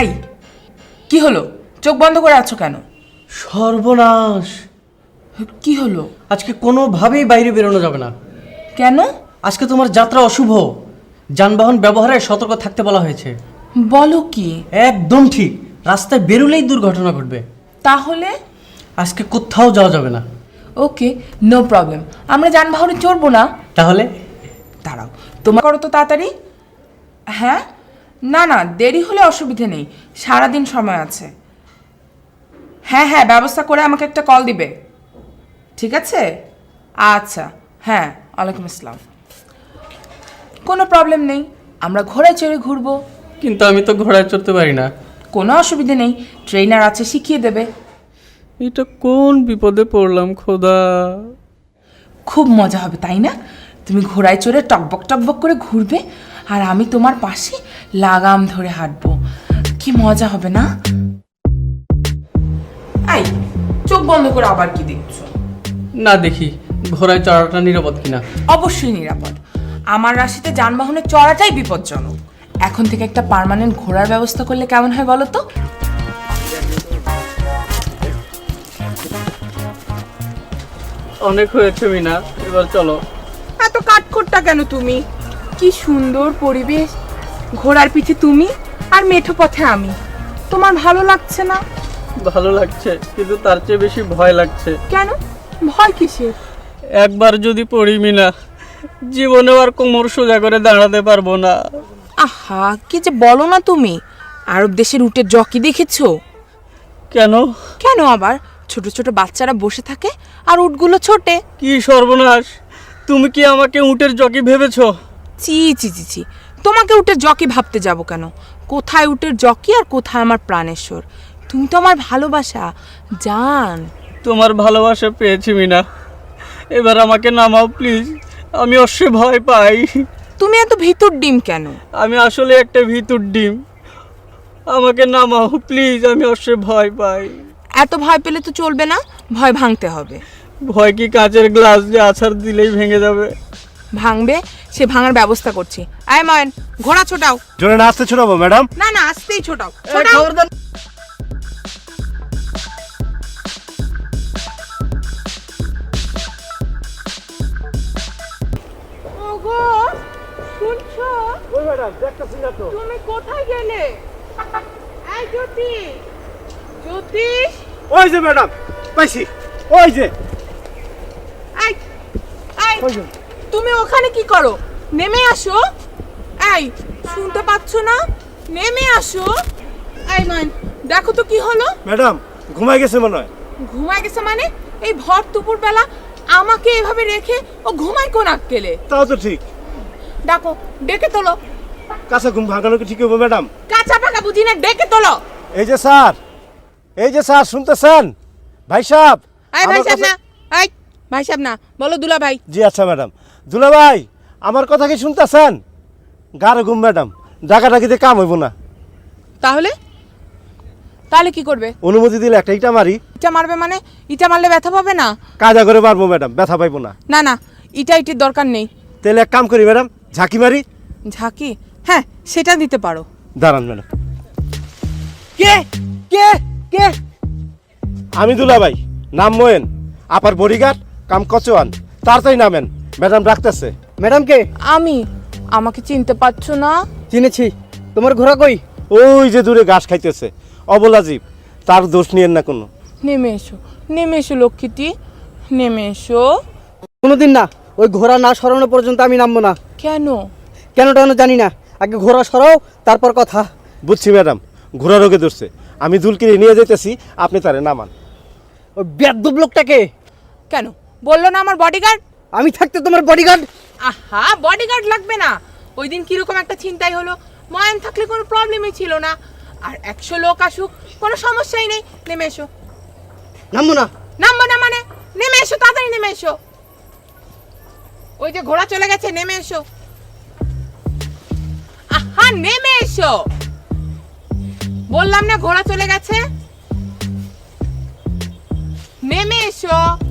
এই কি হলো? চোখ বন্ধ করে আছো কেন? সর্বনাশ। কি হলো? আজকে কোনোভাবেই বাইরে বেরোনো যাবে না। কেন? আজকে তোমার যাত্রা অশুভ। যানবাহন ব্যবহারে সতর্ক থাকতে বলা হয়েছে। বলো কি? একদম ঠিক। রাস্তায় বেরোলেই দুর্ঘটনা ঘটবে। তাহলে? আজকে কোথাও যাওয়া যাবে না। ওকে নো প্রবলেম আমরা যানবাহনে চড়বো না। তাহলে? দাঁড়াও। তোমার করো তো তাড়াতাড়ি। হ্যাঁ? না না দেরি হলে অসুবিধে নেই। সারাদিন সময় আছে। হ্যাঁ হ্যাঁ ব্যবস্থা করে আমাকে একটা কল দিবে। ঠিক আছে? আচ্ছা হ্যাঁ ওয়ালাইকুম আসসালাম। কোনো প্রবলেম নেই আমরা ঘোড়ায় চড়ে ঘুরবো। কিন্তু আমি তো ঘোড়ায় চড়তে পারি না। কোনো অসুবিধে নেই ট্রেনার আছে শিখিয়ে দেবে। এটা কোন বিপদে পড়লাম খোদা? খুব মজা হবে তাই না? তুমি ঘোড়ায় চড়ে টকবক টকবক করে ঘুরবে আর আমি তোমার পাশে লাগাম ধরে হাঁটবো। কি মজা হবে না? আই চোখ বন্ধ করে আবার কি দেখছ? না দেখি ঘোড়ায় চড়াটা নিরাপদ কিনা? অবশ্যই নিরাপদ। আমার রাশিতে যানবাহনে চড়াটাই বিপজ্জনক। এখন থেকে একটা পার্মানেন্ট ঘোড়ার ব্যবস্থা করলে কেমন হয় বলো তো? অনেক হয়েছে মিনা। এবার চলো। এত কাঠখোট্টা কেন তুমি? কি সুন্দর পরিবেশ। ঘোড়ার পিঠে তুমি আর মেঠো পথে আমি। তোমার ভালো লাগছে না? ভালো লাগছে কিন্তু তার চেয়ে বেশি ভয় লাগছে। কেন? ভয় কিসের? একবার যদি পড়ি মিনা জীবনে আর কোমর সোজা করে দাঁড়াতে পারব না। আহা কি যে বলো না তুমি। আরব দেশের উটের জকি দেখেছ? কেন? কেন আবার? ছোট ছোট বাচ্চারা বসে থাকে আর উটগুলো ছোটে। কি সর্বনাশ তুমি কি আমাকে উটের জকি ভেবেছো? চি চি চি চি। তোমাকে উঠে জকি ভাবতে যাব কেন? কোথায় উটের জকি আর কোথায় আমার প্রাণেশ্বর তুমি তো আমার ভালোবাসা জান। তোমার ভালোবাসা পেয়েছি মিনা। এবার আমাকে নামাও প্লিজ আমি অশ্বে ভয় পাই। তুমি এত ভিতর ডিম কেন? আমি আসলে একটা ভিতর ডিম। আমাকে নামাও প্লিজ আমি অশ্বে ভয় পাই। এত ভয় পেলে তো চলবে না ভয় ভাঙতে হবে। ভয় কি কাঁচের গ্লাস যে আছাড় দিলেই ভেঙে যাবে? ভাঙবে সে ভাঙার ব্যবস্থা করছি। আয় ময়ন ঘোড়া ছোটাও। জোরে নাচতে ছোটাবো ম্যাডাম। না না আসতেই ছোটাও। ছোটাও। খবরদার। ওগো শুনছো? তুমি কোথায় গেলে? এই জ্যোতি। জ্যোতিষ ওই যে ম্যাডাম পাইছি। ওই যে। এই এই তুমি ওখানে কি করো? নেমে আসো। এই শুনতে পাচ্ছ না? নেমে আসো। এই মান দেখো তো কি হলো। ম্যাডাম ঘুমায় গেছে মনে হয়। ঘুমায় গেছে মানে? এই ভর দুপুর বেলা আমাকে এভাবে রেখে ও ঘুমায় কোন আক্কেলে তাও তো ঠিক। ডাকো ডেকে তোলো। কাঁচা ঘুম ভাঙানো কি ঠিক হবে ম্যাডাম? কাঁচা পাকা বুঝি না ডেকে তোলো। এই যে স্যার এই যে স্যার শুনতেছেন? ভাই সাহেব এই ভাই সাহেব না এই ভাই সাহেব না বলো দুলা ভাই জি আচ্ছা ম্যাডাম। দুলা ভাই আমার কথা কি শুনতেছেন? গাড়ে ঘুম ম্যাডাম। ডাকা ডাকিতে কাম হইব না। তাহলে? তাহলে কি করবে? অনুমতি দিলে একটা ইটা মারি। ইটা মারবে মানে? ইটা মারলে ব্যথা পাবে না? কাজা করে মারবো ম্যাডাম। ব্যথা পাইবো না। না না ইটা ইটির দরকার নেই। তাহলে এক কাম করি ম্যাডাম। ঝাঁকি মারি। ঝাঁকি? হ্যাঁ সেটা দিতে পারো। দাঁড়ান ম্যাডাম। কে? কে? কে? আমি দুলা ভাই নাম মোয়েন আপার বডিগার্ড কাম কচোয়ান তাড়াতাড়ি নামেন। ম্যাডাম ডাকতেছে। ম্যাডাম কে? আমি। আমাকে চিনতে পারছ না? চিনেছি। তোমার ঘোড়া কই? ওই যে দূরে ঘাস খাইতেছে। অবলা জীব তার দোষ নিয়েন না কোনো। নেমে এসো নেমে এসো লক্ষ্মীটি। নেমে এসো। কোনোদিন না ওই ঘোড়া না সরানো পর্যন্ত আমি নামবো না। কেন? কেন টানো জানি না। আগে ঘোড়া সরাও তারপর কথা। বুঝছি ম্যাডাম ঘোড়া রোগে ধরছে। আমি দুলকিরে নিয়ে যেতেছি আপনি তারে নামান। ওই বেদ্যুব লোকটাকে কেন? বলল না আমার বডিগার্ড আমি থাকতে তোমার বডিগার্ড আহা বডিগার্ড লাগবে না। ওই দিন কীরকম একটা চিন্তাই হলো। ময়ান থাকলে কোনো প্রবলেমই ছিল না। আর একশো লোক আসুক কোনো সমস্যাই নেই। নেমে এসো। নামবো না। নামবো না মানে? নেমে এসো তাড়াতাড়ি নেমে এসো। ওই যে ঘোড়া চলে গেছে নেমে এসো। আহা নেমে এসো। বললাম না ঘোড়া চলে গেছে। নেমে এসো।